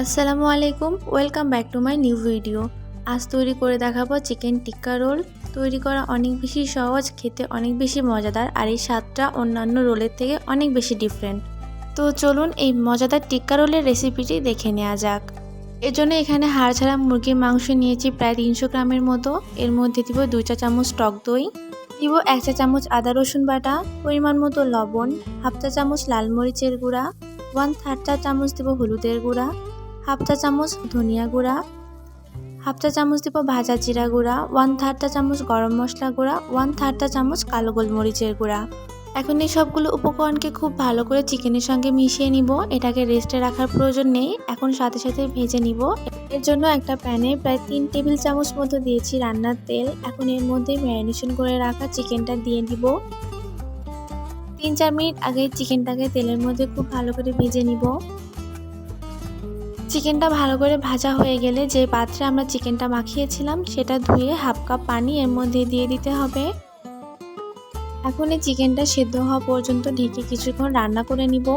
আসসালামু আলাইকুম welcome back to my new video আজ তৈরি করে দেখাবো চিকেন টিক্কা রোল তৈরি করা অনেক বেশি সহজ, খেতে অনেক বেশি মজাদার, আর এই স্বাদটা অন্যান্য রোলের থেকে অনেক বেশি ডিফারেন্ট তো চলুন এই মজাদার টিক্কা রোলের রেসিপিটি দেখে নেওয়া যাক। এর জন্য এখানে হাড় ছাড়া মুরগির মাংস নিয়েছি প্রায় তিনশো গ্রামের মতো। এর মধ্যে দিব দুই চা চামচ টক দই, দিব এক চা চামচ আদা রসুন বাটা, পরিমাণ মতো লবণ, হাফ চা চামচ লাল মরিচের গুঁড়া ওয়ান থার্ড চা চামচ দিব হলুদের গুঁড়া হাফ চা চামচ ধনিয়া গুঁড়া, হাফ চা চামচ দিব ভাজা জিরা গুঁড়া ওয়ান থার্ড চা চামচ গরম মশলা গুঁড়া ওয়ান থার্ড চা চামচ কালো গোলমরিচের গুঁড়া। এখন এই সবগুলো উপকরণকে খুব ভালো করে চিকেনের সঙ্গে মিশিয়ে নিব। এটাকে রেস্টে রাখার প্রয়োজন নেই। এখন সাথে সাথে ভেজে নিব। এর জন্য একটা প্যানে প্রায় তিন টেবিল চামচ মতো দিয়েছি রান্নার তেল। এখন এর মধ্যে ম্যারিনেশন করে রাখা চিকেনটা দিয়ে দিব। তিন চার মিনিট আগে চিকেনটাকে তেলের মধ্যে খুব ভালো করে ভেজে নিব। চিকেনটা ভালো করে ভাজা হয়ে গেলে যে পাত্রে আমরা চিকেনটা মাখিয়েছিলাম, সেটা ধুয়ে হাফ কাপ পানি এর মধ্যে দিয়ে দিতে হবে। এখন এই চিকেনটা সেদ্ধ হওয়া পর্যন্ত ঢেকে কিছুক্ষণ রান্না করে নিব।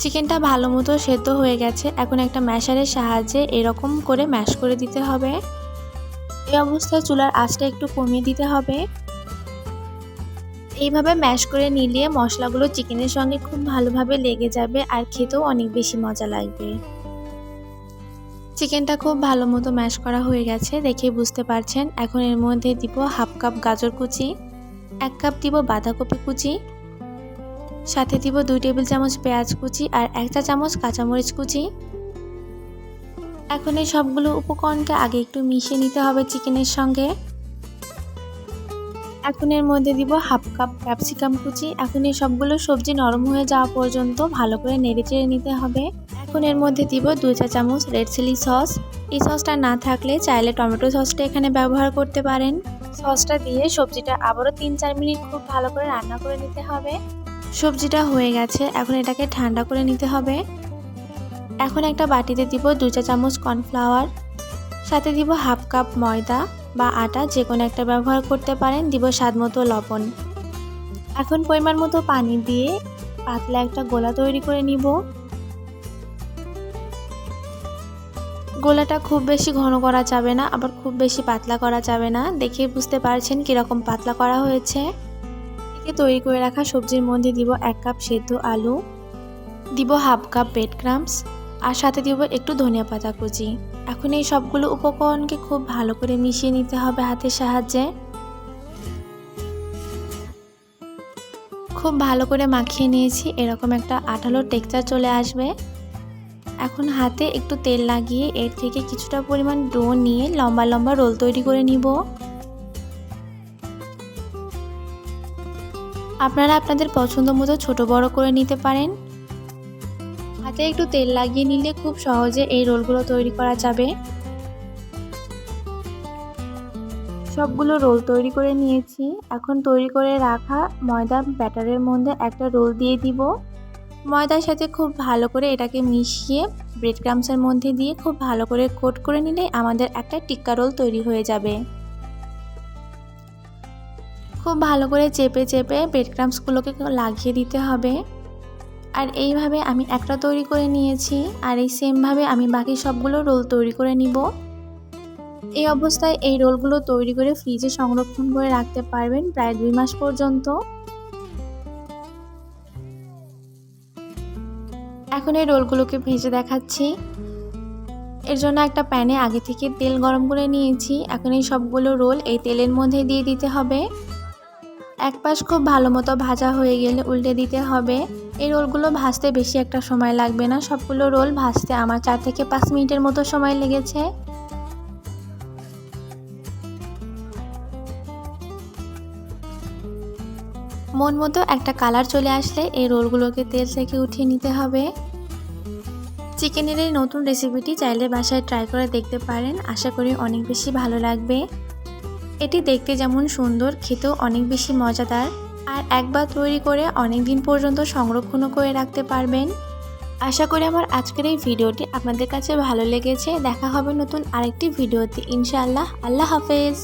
চিকেনটা ভালো মতো সেদ্ধ হয়ে গেছে, এখন একটা ম্যাশারের সাহায্যে এরকম করে ম্যাশ করে দিতে হবে। এই অবস্থায় চুলার আঁচটা একটু কমিয়ে দিতে হবে। এইভাবে ম্যাশ করে নিলে মশলাগুলো চিকেনের সঙ্গে খুব ভালোভাবে লেগে যাবে আর খেতেও অনেক বেশি মজা লাগবে। চিকেনটা খুব ভালো মতো ম্যাশ করা হয়ে গেছে, দেখে বুঝতে পারছেন। এখন এর মধ্যে দিব হাফ কাপ গাজর কুচি, এক কাপ দিব বাঁধাকপি কুচি, সাথে দিব দুই টেবিল চামচ পেঁয়াজ কুচি আর এক চা চামচ কাঁচামরিচ কুচি। এখন এই সবগুলো উপকরণকে আগে একটু মিশিয়ে নিতে হবে চিকেনের সঙ্গে। এখন এর মধ্যে দিব হাফ কাপ ক্যাপসিকাম কুচি। এখন এই সবগুলো সবজি নরম হয়ে যাওয়া পর্যন্ত ভালো করে নেড়ে চেড়ে নিতে হবে। এখন এর মধ্যে দিব দুই চা চামচ রেড চিলি সস। এই সসটা না থাকলে চাইলে টমেটো সসটা এখানে ব্যবহার করতে পারেন। সসটা দিয়ে সবজিটা আবারও তিন চার মিনিট খুব ভালো করে রান্না করে নিতে হবে। সবজিটা হয়ে গেছে, এখন এটাকে ঠান্ডা করে নিতে হবে। এখন একটা বাটিতে দিব দুই চা চামচ কর্নফ্লাওয়ার। সাথে দিব হাফ কাপ ময়দা। বা আটা যে কোনো একটা ব্যবহার করতে পারেন, দিব স্বাদ মতো লবণ। এখন পরিমাণ মতো পানি দিয়ে পাতলা একটা গোলা তৈরি করে নিব। গোলাটা খুব বেশি ঘন করা যাবে না, আবার খুব বেশি পাতলা করা যাবে না। দেখে বুঝতে পারছেন কীরকম পাতলা করা হয়েছে। একে তৈরি করে রাখা সবজির মধ্যে দিব এক কাপ সেদ্ধ আলু, দিব হাফ কাপ বেড ক্রামস আর সাথে দিব একটু ধনিয়া পাতা কুচি। এখন এই সবগুলো উপকরণকে খুব ভালো করে মিশিয়ে নিতে হবে হাতের সাহায্যে। খুব ভালো করে মাখিয়ে নিয়েছি, এরকম একটা আঠালো টেক্সচার চলে আসবে। এখন হাতে একটু তেল লাগিয়ে এর থেকে কিছুটা পরিমাণ ডো নিয়ে লম্বা লম্বা রোল তৈরি করে নিব। আপনারা আপনাদের পছন্দ মতো ছোটো বড় করে নিতে পারেন। হাতে একটু তেল লাগিয়ে নিলে খুব সহজে এই রোলগুলো তৈরি করা যাবে। সবগুলো রোল তৈরি করে নিয়েছি। এখন তৈরি করে রাখা ময়দা ব্যাটারের মধ্যে একটা রোল দিয়ে দিব। ময়দার সাথে খুব ভালো করে এটাকে মিশিয়ে ব্রেড ক্রামসের মধ্যে দিয়ে খুব ভালো করে কোট করে নিলে আমাদের একটা টিক্কা রোল তৈরি হয়ে যাবে। খুব ভালো করে চেপে চেপে ব্রেড ক্রামসগুলোকে লাগিয়ে দিতে হবে। আর এইভাবে আমি একটা তৈরি করে নিয়েছি আর এই সেমভাবে আমি বাকি সবগুলো রোল তৈরি করে নিব। এই অবস্থায় এই রোলগুলো তৈরি করে ফ্রিজে সংরক্ষণ করে রাখতে পারবেন প্রায় দুই মাস পর্যন্ত। এখন এই রোলগুলোকে ভেজে দেখাচ্ছি। এর জন্য একটা প্যানে আগে থেকে তেল গরম করে নিয়েছি। এখন এই সবগুলো রোল এই তেলের মধ্যে দিয়ে দিতে হবে। এক পাশ খুব ভালো মতো ভাজা হয়ে গেলে উল্টে দিতে হবে। এই রোলগুলো ভাজতে বেশি একটা সময় লাগবে না। সবগুলো রোল ভাজতে আমার চার থেকে পাঁচ মিনিটের মতো সময় লেগেছে। মন মতো একটা কালার চলে আসলে এই রোলগুলোকে তেল থেকে উঠিয়ে নিতে হবে। চিকেনের এই নতুন রেসিপিটি চাইলে বাসায় ট্রাই করে দেখতে পারেন। আশা করি অনেক বেশি ভালো লাগবে। এটি দেখতে যেমন সুন্দর, খেতেও অনেক বেশি মজাদার। আর একবার তৈরি করে অনেক দিন পর্যন্ত সংরক্ষণও করে রাখতে পারবেন। আশা করি আমার আজকের এই ভিডিওটি আপনাদের কাছে ভালো লেগেছে। দেখা হবে নতুন আরেকটি ভিডিওতে। ইনশাআল্লাহ, আল্লাহ হাফেজ।